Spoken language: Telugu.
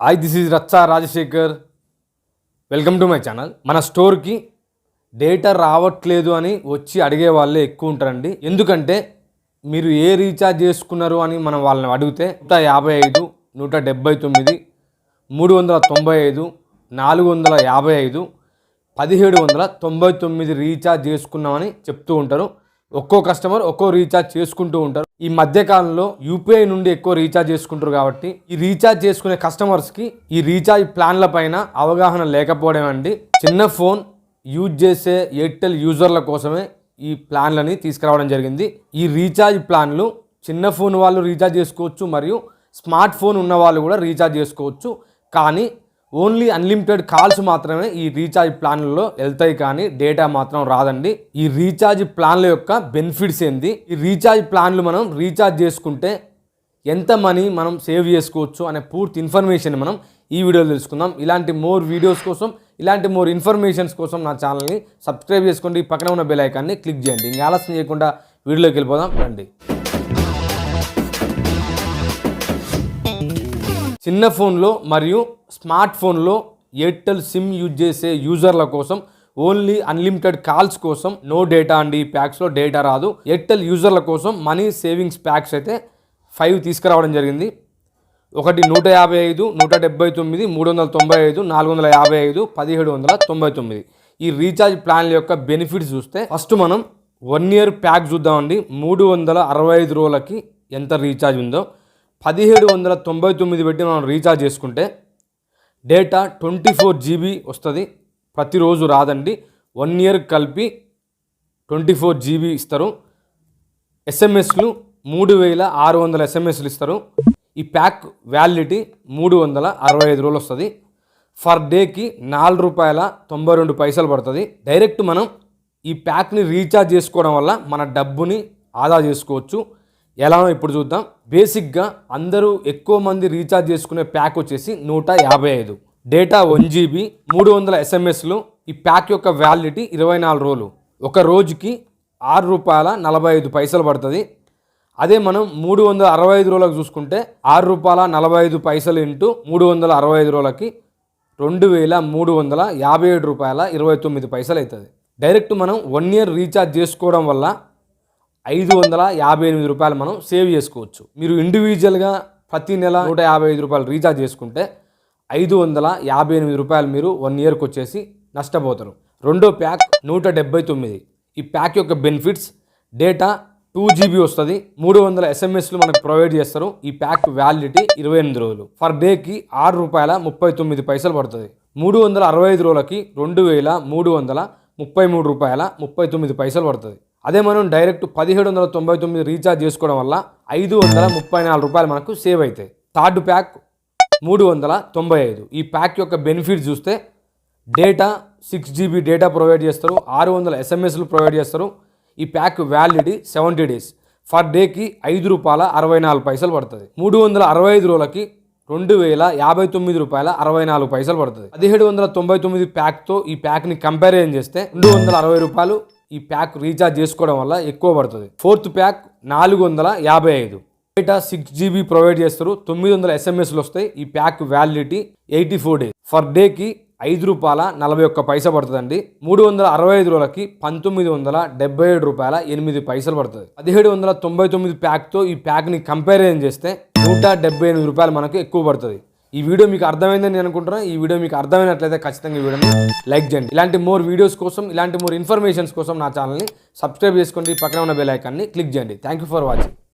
Hi this is Racha Rajasekhar welcome to my channel మన స్టోర్కి డేటా రావట్లేదు అని వచ్చి అడిగే వాళ్ళే ఎక్కువ ఉంటారండి. ఎందుకంటే మీరు ఏ రీఛార్జ్ చేసుకున్నారు అని మనం వాళ్ళని అడిగితే నూట యాభై ఐదు నూట డెబ్బై తొమ్మిది మూడు వందల తొంభై ఐదు నాలుగు వందల యాభై ఐదు పదిహేడు వందల తొంభై తొమ్మిది రీఛార్జ్ చేసుకున్నామని చెప్తూ ఉంటారు. ఒక్కో కస్టమర్ ఒక్కో రీఛార్జ్ చేసుకుంటూ ఉంటారు. ఈ మధ్యకాలంలో యూపీఐ నుండి ఎక్కువ రీఛార్జ్ చేసుకుంటారు కాబట్టి ఈ రీఛార్జ్ చేసుకునే కస్టమర్స్కి ఈ రీఛార్జ్ ప్లాన్ల పైన అవగాహన లేకపోవడం అండి. చిన్న ఫోన్ యూజ్ చేసే ఎయిర్టెల్ యూజర్ల కోసమే ఈ ప్లాన్లని తీసుకురావడం జరిగింది. ఈ రీఛార్జ్ ప్లాన్లు చిన్న ఫోన్ వాళ్ళు రీఛార్జ్ చేసుకోవచ్చు మరియు స్మార్ట్ ఫోన్ ఉన్న వాళ్ళు కూడా రీఛార్జ్ చేసుకోవచ్చు. కానీ ఓన్లీ అన్లిమిటెడ్ కాల్స్ మాత్రమే ఈ రీఛార్జ్ ప్లాన్లలో వెళ్తాయి కానీ డేటా మాత్రం రాదండి. ఈ రీఛార్జ్ ప్లాన్ల యొక్క బెనిఫిట్స్ ఏంది? ఈ రీఛార్జ్ ప్లాన్లు మనం రీఛార్జ్ చేసుకుంటే ఎంత మనీ మనం సేవ్ చేసుకోవచ్చు అనే పూర్తి ఇన్ఫర్మేషన్ మనం ఈ వీడియోలో తెలుసుకుందాం. ఇలాంటి మోర్ వీడియోస్ కోసం ఇలాంటి మోర్ ఇన్ఫర్మేషన్స్ కోసం నా ఛానల్ని సబ్స్క్రైబ్ చేసుకోండి. పక్కన ఉన్న బెల్ ఐకాన్ని క్లిక్ చేయండి. ఇంకా ఆలస్యం చేయకుండా వీడియోలోకి వెళ్ళిపోదాం. రండి. చిన్న ఫోన్లో మరియు స్మార్ట్ ఫోన్లో ఎయిర్టెల్ సిమ్ యూజ్ చేసే యూజర్ల కోసం ఓన్లీ అన్లిమిటెడ్ కాల్స్ కోసం నో డేటా అండి ఈ ప్యాక్స్లో డేటా రాదు. ఎయిర్టెల్ యూజర్ల కోసం మనీ సేవింగ్స్ ప్యాక్స్ అయితే ఫైవ్ తీసుకురావడం జరిగింది. ఒకటి నూట యాభై ఐదు నూట డెబ్బై తొమ్మిది మూడు వందల తొంభై ఐదు నాలుగు వందల యాభై ఐదు పదిహేడు వందల తొంభై తొమ్మిది. ఈ రీఛార్జ్ ప్లాన్ల యొక్క బెనిఫిట్స్ చూస్తే ఫస్ట్ మనం వన్ ఇయర్ ప్యాక్ చూద్దామండి. మూడు వందల అరవై ఐదు రోజులకి ఎంత రీఛార్జ్ ఉందో. పదిహేడు వందల తొంభై తొమ్మిది పెట్టి మనం రీఛార్జ్ చేసుకుంటే డేటా ట్వంటీ ఫోర్ జీబీ వస్తుంది. ప్రతిరోజు రాదండి. వన్ ఇయర్ కలిపి ట్వంటీ ఫోర్ జీబీ ఇస్తారు. ఎస్ఎంఎస్లు మూడు వేల ఆరు వందల ఎస్ఎంఎస్లు ఇస్తారు. ఈ ప్యాక్ వ్యాలిడిటీ మూడు వందల అరవై ఐదు రోజులు వస్తుంది. ఫర్ డేకి నాలుగు రూపాయల తొంభై రెండు పైసలు పడుతుంది. డైరెక్ట్ మనం ఈ ప్యాక్ని రీఛార్జ్ చేసుకోవడం వల్ల మన డబ్బుని ఆదా చేసుకోవచ్చు. ఎలానో ఇప్పుడు చూద్దాం. బేసిక్గా అందరూ ఎక్కువ మంది రీఛార్జ్ చేసుకునే ప్యాక్ వచ్చేసి నూట యాభై ఐదు. డేటా వన్ జీబీ మూడు వందల ఎస్ఎంఎస్లు ఈ ప్యాక్ యొక్క వ్యాలిడిటీ ఇరవై నాలుగు రోజులు. ఒక రోజుకి ఆరు రూపాయల నలభై ఐదు పైసలు పడుతుంది. అదే మనం మూడు వందల అరవై ఐదు రోజులకు చూసుకుంటే ఆరు రూపాయల నలభై ఐదు పైసలు ఇంటూ మూడు వందల అరవై ఐదు రోజులకి రెండు వేల మూడు వందల యాభై ఏడు రూపాయల ఇరవై తొమ్మిది పైసలు అవుతుంది. డైరెక్ట్ మనం వన్ ఇయర్ రీఛార్జ్ చేసుకోవడం వల్ల ఐదు వందల యాభై ఎనిమిది రూపాయలు మనం సేవ్ చేసుకోవచ్చు. మీరు ఇండివిజువల్గా ప్రతి నెల నూట యాభై ఐదు రూపాయలు రీఛార్జ్ చేసుకుంటే ఐదు వందల యాభై ఎనిమిది రూపాయలు మీరు వన్ ఇయర్కి వచ్చేసి నష్టపోతారు. రెండో ప్యాక్ నూట డెబ్బై తొమ్మిది. ఈ ప్యాక్ యొక్క బెనిఫిట్స్ డేటా టూ జీబీ వస్తుంది. మూడు వందల ఎస్ఎంఎస్లు మనకు ప్రొవైడ్ చేస్తారు. ఈ ప్యాక్ వ్యాలిడిటీ ఇరవై ఎనిమిది రోజులు. ఫర్ డేకి ఆరు రూపాయల ముప్పై తొమ్మిది పైసలు పడుతుంది. మూడు వందల అరవై ఐదు రోజులకి రెండు వేల మూడు వందల ముప్పై మూడు రూపాయల ముప్పై తొమ్మిది పైసలు పడుతుంది. అదే మనం డైరెక్ట్ పదిహేడు వందల తొంభై తొమ్మిది రీఛార్జ్ చేసుకోవడం వల్ల ఐదు వందల ముప్పై నాలుగు రూపాయలు మనకు సేవ్ అవుతాయి. థర్డ్ ప్యాక్ మూడు వందల తొంభై ఐదు. ఈ ప్యాక్ యొక్క బెనిఫిట్ చూస్తే data six GB data provide చేస్తారు ఆరు వందల ఎస్ఎంఎస్లు ప్రొవైడ్ చేస్తారు. ఈ pack validity seventy days. Per డేకి ఐదు రూపాయల అరవై నాలుగు పైసలు పడుతుంది. మూడు వందల అరవై ఐదు రోజులకి రెండు వేల యాభై తొమ్మిది రూపాయల అరవై నాలుగు పైసలు పడుతుంది. పదిహేడు వందల తొంభై తొమ్మిది ప్యాక్తో ఈ ప్యాక్ని కంపారిజన్ చేస్తే రెండు వందల అరవై రూపాయలు ఈ ప్యాక్ రీఛార్జ్ చేసుకోవడం వల్ల ఎక్కువ పడుతుంది. ఫోర్త్ ప్యాక్ నాలుగు వందల యాభై ఐదు. డేటా సిక్స్ జీబీ ప్రొవైడ్ చేస్తారు. తొమ్మిది వందల ఎస్ఎంఎస్లు వస్తాయి. ఈ pack validity eighty four days. Per డేకి ఐదు రూపాయల నలభై ఒక్క పైసా పడుతుందండి. మూడు వందల అరవై ఐదు రోజులకి పంతొమ్మిది వందల డెబ్బై ఏడు రూపాయల ఎనిమిది పైసలు పడుతుంది. పదిహేడు వందల తొంభై తొమ్మిది ప్యాక్తో ఈ ప్యాక్ని కంపారిజన్ చేస్తే నూట డెబ్బై ఎనిమిది రూపాయలు మనకు ఎక్కువ పడుతుంది. ఈ వీడియో మీకు అర్థమైందని నేను అనుకుంటున్నాను ఈ వీడియో మీకు అర్థమైనట్లయితే ఖచ్చితంగా ఈ వీడియోని లైక్ చేయండి. ఇలాంటి మోర్ వీడియోస్ కోసం ఇలాంటి మోర్ ఇన్ఫర్మేషన్స్ కోసం నా ఛానల్ని సబ్స్క్రైబ్ చేసుకోండి. పక్కన ఉన్న బెల్ ఐకాన్ని క్లిక్ చేయండి. Thank you for watching